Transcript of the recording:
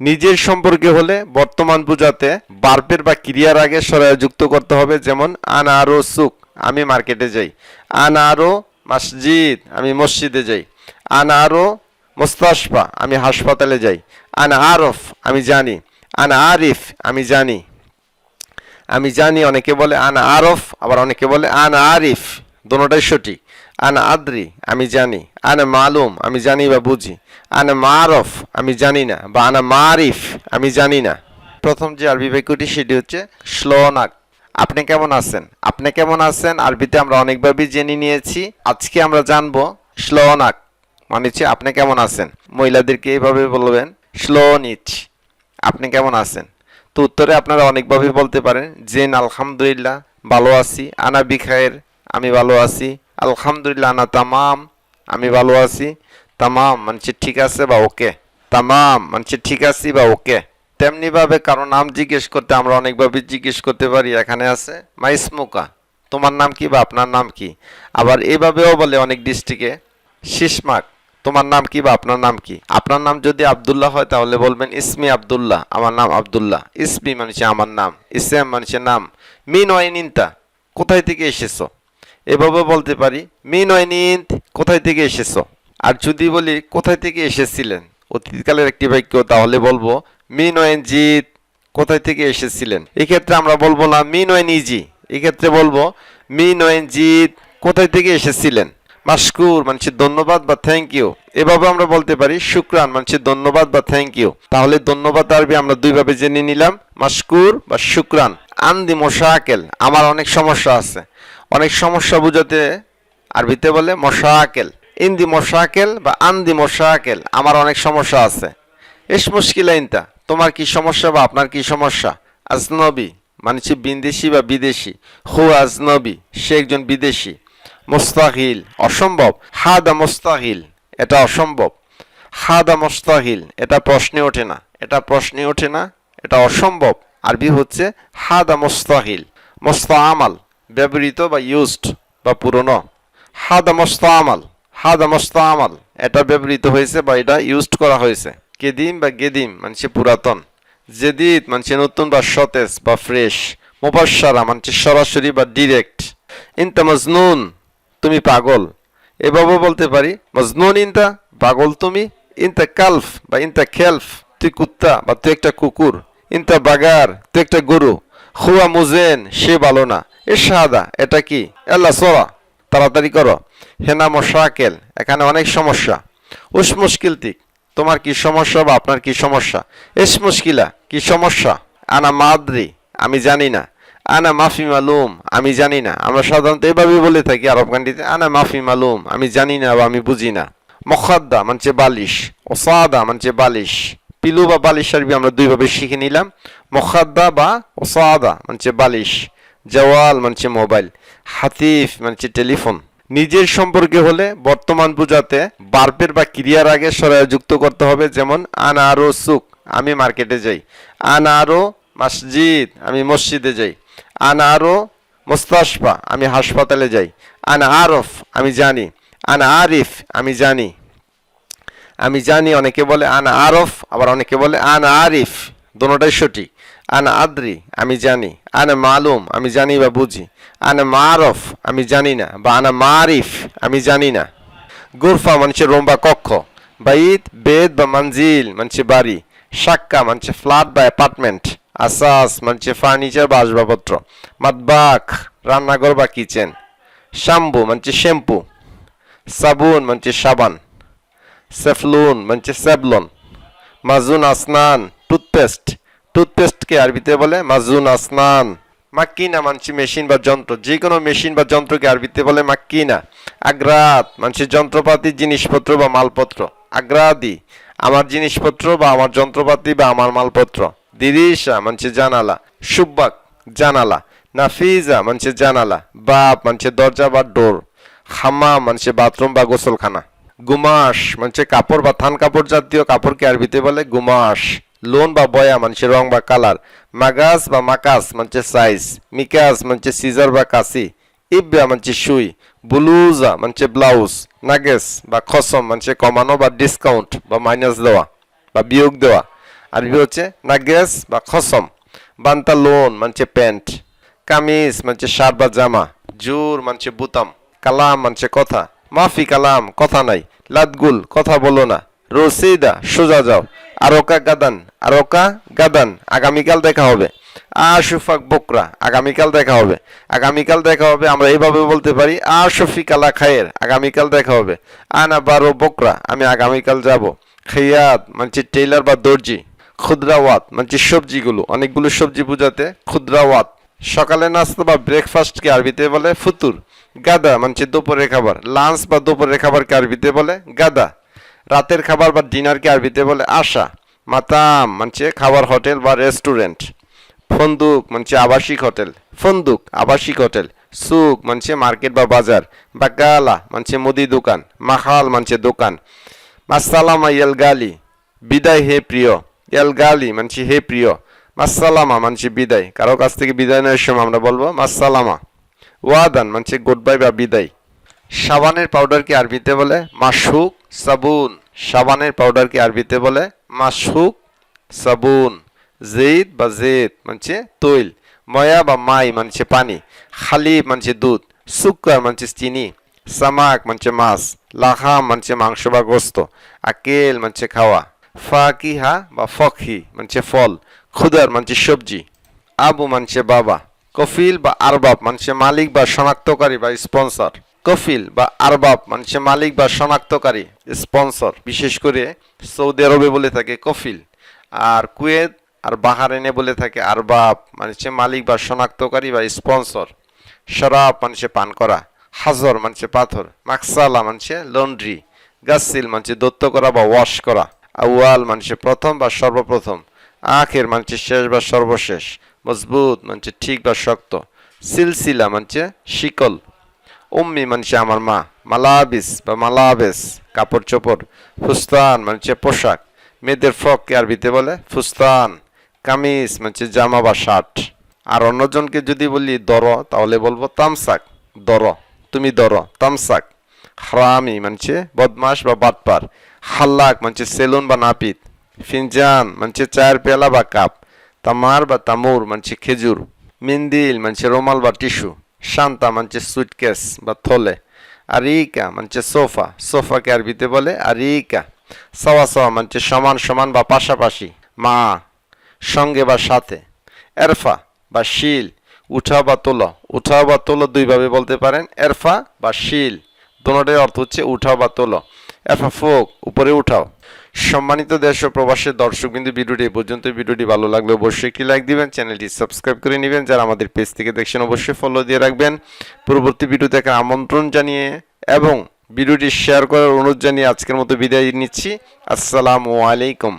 নিজের সম্পর্কে হলে বর্তমান বোঝাতে বার্বের বা ক্রিয়ার আগে সরায় যুক্ত করতে হবে, যেমন আনা আরও সুক আমি মার্কেটে যাই। আনা আরও মসজিদ, আমি মসজিদে যাই। আনা আরও মোস্তাসফা আমি হাসপাতালে যাই। আন আরফ আমি জানি। আন আরিফ আমি জানি। আমি জানি, অনেকে বলে আন আরফ আবার অনেকে বলে আন আরিফ দোনোটাই সঠিক। আনা আদ্রি, আমি জানি। আনা মালুম, আমি জানি বা বুঝি। আনা মারফ, আমি জানি না। বা আনা মারিফ, আমি জানি না। প্রথম যে আরবি বাক্যটি, সেটি হচ্ছে শ্লোনাক আপনি কেমন আছেন? আপনি কেমন আছেন? আরবিতে আমরা অনেকভাবেই জেনে নিয়েছি। আজকে আমরা জানব শ্লোনাক মানে হচ্ছে আপনি কেমন আছেন? মহিলাদেরকে এইভাবে বলবেন শ্লোনিচ আপনি কেমন আছেন? তো উত্তরে আপনারা অনেকভাবে বলতে পারেন, জেন, আলহামদুলিল্লাহ, ভালো আছি। আনা বিখায়ের, আমি ভালো আছি। আলহামদুলিল্লাহ, না, তামাম, আমি ভালো আছি। তামাম মানে ঠিক আছে বা ওকে? তামাম মানে ঠিক আছি বা ওকে? তেমনিভাবে কারও নাম জিজ্ঞেস করতে আমরা অনেকভাবে জিজ্ঞেস করতে পারি, এখানে আছে মাইসমুকা তোমার নাম কি বা আপনার নাম কি? আবার এভাবেও বলে অনেক ডিস্ট্রিক্টে শিসমাক তোমার নাম কি বা আপনার নাম কি? আপনার নাম যদি আব্দুল্লাহ হয়, তাহলে বলবেন, ইসমি আবদুল্লাহ, আমার নাম আব্দুল্লাহ। ইসমি মানুষে আমার নাম ইসলাম মানুষের নাম। মিন ওয়াইনিনতা কোথায় থেকে এসেছ? এভাবে বলতে পারি মিন ওয়াইনিন্ত কোথায় থেকে এসেছ? আর যদি বলি, কোথায় থেকে এসেছিলেন? অতীতকালের একটি বাক্য তাহলে বলব মিন জিত কোথায় থেকে এসেছিলেন? এক্ষেত্রে আমরা বলব না মিন ইজি এক্ষেত্রে বলব মিন জিত কোথায় থেকে এসেছিলেন? মাস্কুর মানুষের ধন্যবাদ বা থ্যাংক ইউ এভাবে আমরা বলতে পারি, শুক্রান, মানুষের ধন্যবাদ বা থ্যাংক ইউ তাহলে ধন্যবাদ আরবি আমরা দুইভাবে জেনে নিলাম মাস্কুর বা শুক্রান। আন্দি মশাকেল, আমার অনেক সমস্যা আছে। অনেক সমস্যা বুঝাতে আরবিতে বলে মশা মশাকেল, ইন্দি মশা মশাকেল বা আন্দি মশাকেল, আমার অনেক সমস্যা আছে। এস মুশকিল ইনতা তোমার কি সমস্যা বা আপনার কি সমস্যা? আজনবী মানে হচ্ছে বিদেশি বা বিদেশি। হু আজনবী, সে একজন বিদেশি। মোস্তাহিল, অসম্ভব। হাদা মোস্তাহিল, এটা অসম্ভব। হাদা মোস্তাহিল, এটা প্রশ্নে ওঠে না। এটা প্রশ্নে ওঠে না, এটা অসম্ভব। আরবি হচ্ছে হাদা মোস্তাহিল মোস্তামাল ব্যবহৃত বা ইউজড বা পুরনো। হাদা মোস্তামাল হাদা মোস্তামাল। এটা ব্যবহৃত হয়েছে বা এটা ইউজড করা হয়েছে। কেদিম বা গেদিম মানে পুরাতন। জেদিদ মানে নতুন বা সতেজ বা ফ্রেশ মোবাসারা মানে সরাসরি বা ডিরেক্ট ইনতা মজনুন, তুমি পাগল। এভাবে বলতে পারি, মজনুন ইনতা পাগল তুমি, ইনতা কালফ বা ইনতা খেলফ, তুই কুত্তা বা তুই একটা কুকুর। ইনতা বাগার, তুই একটা গরু। হুয়া মুজেন, সে ভালো না। এ সাদা এটা কি? এল্লা সরা, তাড়াতাড়ি করো। হেনা মশাকেল, এখানে অনেক সমস্যা। উস মুশকিল তিক তোমার কি সমস্যা বা আপনার কি সমস্যা? এস মুশকিলা, কি সমস্যা? আনা মাদ্রি, আমি জানি না। আনা মাফি মালুম, আমি জানি না। আমরা সাধারণত এভাবে বলে থাকি আরব কান্ট্রিতে আনা মাফি মালুম, আমি জানি না বা আমি বুঝি না। মখাদ্দা মানছে বালিশ। ওসাদা মানছে বালিশ। পিলু বা বালিশ আরবি আমরা দুইভাবে শিখে নিলাম। মখাদ্দা বা ওসাদা মানছে বালিশ। জওয়াল মানছে মোবাইল, হাতিফ মানছে টেলিফোন। নিজের সম্পর্কে হলে বর্তমান বোঝাতে বার্বের বা ক্রিয়ার আগে সরায় যুক্ত করতে হবে, যেমন, আনা আরও সুক আমি মার্কেটে যাই। আনা আরও মসজিদ, আমি মসজিদে যাই। আনা আরও মোস্তাসফা আমি হাসপাতালে যাই। আনা আরফ, আমি জানি। আনা আরিফ, আমি জানি। আমি জানি, অনেকে বলে, আনা আরফ, আবার অনেকে বলে, আনা আরিফ। দোনোটাই সঠিক। আনা আদ্রি, আমি জানি। আনা মালুম, আমি জানি বা বুঝি। আনা মারফ, আমি জানি না। বা আনা মারিফ, আমি জানি না। গুরফা মানুষের রুম বা কক্ষ। বাইত বেদ বা মঞ্জিল মানুষের বাড়ি। সাক্কা মানুষের ফ্ল্যাট বা অ্যাপার্টমেন্ট। আসাস মানুষের ফার্নিচার বা আসবাবপত্র। মাতবাক রান্নাঘর বা কিচেন। শ্যাম্পু মানে শ্যাম্পু। সাবুন মানে সাবান। সেফলুন মানে সেবলন মাজুন, আসনান, টুথপেস্ট। টুথপেস্টকে আরবিতে বলে মাজুন আসনান, মাক্কিনা মানছি মেশিন বা যন্ত্র যে কোনো মেশিন বা যন্ত্রকে আরবিতে বলে মাক্কিনা, আগ্রাত মানছি যন্ত্রপাতি, জিনিসপত্র বা মালপত্র, আগ্রাদি, আমার জিনিসপত্র বা আমার যন্ত্রপাতি বা আমার মালপত্র দিরিশা মানছে জানালা, সুব্বাক, জানালা, নাফিজা মানছে জানালা, বাপ মানছে দরজা বা ডোর হাম্মা মানছে বাথরুম বা গোসলখানা গুমাস মানে কাপড় বা থান কাপড় জাতীয় কাপড়কে আরবিতে বলে গুমাস লোন বা বয়া মানে রং বা কালার মাগাস বা মাকাস মানে সাইজ মিকাস মানে সিজার বা কাসি ইব্বা মানে সুই বুলুজা মানে ব্লাউজ নাগেস বা খসম মানে কমানো বা ডিসকাউন্ট বা মাইনাস দেওয়া বা বিয়োগ দেওয়া আরবি হচ্ছে নাগেস বা খসম বান্তালোন মানছে প্যান্ট কামিজ মানছে শার্ট বা জামা জুর মানছে বুতাম কালাম মানছে কথা মাফি কালাম কথা নাই লাদগুল কথা বলো না রসিদা সোজা যাও আরোকা গাদান আরোকা গাদান, আগামীকাল দেখা হবে। আশুফাক বকরা, আগামীকাল দেখা হবে। আগামীকাল দেখা হবে, আমরা এইভাবে বলতে পারি, আশফিক আলা খায়ের, আগামীকাল দেখা হবে। আনা বারো বকরা, আমি আগামীকাল যাব। খেয়াত মানছি টেইলার বা দর্জি। ক্ষুদ্রাওয়াত মানছি সবজিগুলো, অনেকগুলো সবজি বোঝাতে ক্ষুদ্রাওয়াত সকালে নাস্তা বা ব্রেকফাস্টকে আরবিতে বলে ফুতুর। গাদা, মানছে দুপুরের খাবার। লাঞ্চ বা দুপুরের খাবারকে আরবিতে বলে গাদা। রাতের খাবার বা ডিনারকে আরবিতে বলে আশা, মাতাম, মানছে খাবার হোটেল বা রেস্টুরেন্ট ফন্দুক, মানছে আবাসিক হোটেল, ফন্দুক, আবাসিক হোটেল, সুক, মানছে মার্কেট বা বাজার বাকালা মানছে মুদি দোকান, মাখাল, মানছে দোকান, মাসালামা ইয়াল গালি বিদায় হে প্রিয় ইয়াল গালি মানছি হে প্রিয়, মাসালামা, মানছি বিদায়, কারও কাছ থেকে বিদায় নেওয়ার সময় আমরা বলব মাসালামা, ওয়াদান, মানছে গুড বাই বা বিদায়। সাবানের পাউডারকে আরবিতে বলে? মাসুক সাবুন। সাবানের পাউডারকে আরবিতে বলে? মাসুক সাবুন। জেদ বা জেদ মানছে তৈল। ময়া বা মাই মানছে পানি। খালিব মানছে দুধ। সুক্কার মানছে চিনি। সামাক মানছে মাছ। লাখাম মানছে মাংস বা গোস্ত। আকেল মানছে খাওয়া। ফাকিহা বা ফখি মানছে ফল। খুদার মানছে সবজি। আবু মানছে বাবা। কফিল বা আরবাব মানছে মালিক বা শনাক্তকারী বা স্পন্সর। কফিল বা আরবাব মানছে মালিক বা শনাক্তকারী স্পন্সর বিশেষ করে সৌদি আরবে বলে থাকে কফিল আর কুয়েত আর বাহারেনে বলে থাকে আরবাব মানছে মালিক বা শনাক্তকারী বা স্পন্সর শরাব মানছে পান করা হাজর মানছে পাথর মাকসালা মানছে লন্ড্রি গাসিল মানছে দত্ত করা বা ওয়াশ করা আউয়াল মানছে প্রথম বা সর্বপ্রথম আখের মানছে শেষ বা সর্বশেষ মজবুত মানছে ঠিক বা শক্ত সিলসিলা মানছে শিকল উম্মি মানছে আমার মা মালাবিস বা মালাবেস কাপড় চোপড় ফুস্তান মানছে পোশাক মেয়েদের ফ্রককে আরবিতে বলে ফুস্তান কামিজ মানছে জামা বা শার্ট আর অন্যজনকে যদি বলি দর তাহলে বলব তামসাক দর তুমি দর তামসাক হারামি মানছে বদমাস বা বাটপার হাল্লাক মানছে সেলুন বা নাপিত ফিনজান মানছে চায়ের পেলা বা কাপ তামার বা তামুর মানছে খেজুর মিন্দিল মানছে রোমাল বা টিস্যু শান্তা মানছে সুইটকেস বা থলে, আরিকা মানছে সোফা, সোফাকে আরবিতে বলে আরিকা। সওয়া সওয়া মানছে সমান সমান বা পাশাপাশি, মা, সঙ্গে বা সাথে। এরফা বা শিল, উঠা বা তোলা। উঠা বা তোলা দুইভাবে বলতে পারেন, এরফা বা শিল। দোনোটাই অর্থ হচ্ছে উঠা বা তোলো। এরফা ফোক উপরে উঠাও। সম্মানিত দেশ ও প্রবাসের দর্শক বিন্দু, ভিডিওটি এ পর্যন্ত। ভিডিওটি ভালো লাগলে অবশ্যই একটি লাইক দিবেন, চ্যানেলটি সাবস্ক্রাইব করে নেবেন। যারা আমাদের পেজ থেকে দেখছেন, অবশ্যই ফলো দিয়ে রাখবেন। পরবর্তী ভিডিও দেখার আমন্ত্রণ জানিয়ে এবং ভিডিওটি শেয়ার করার অনুরোধ জানিয়ে আজকের মতো বিদায় নিচ্ছি। আসসালামু আলাইকুম।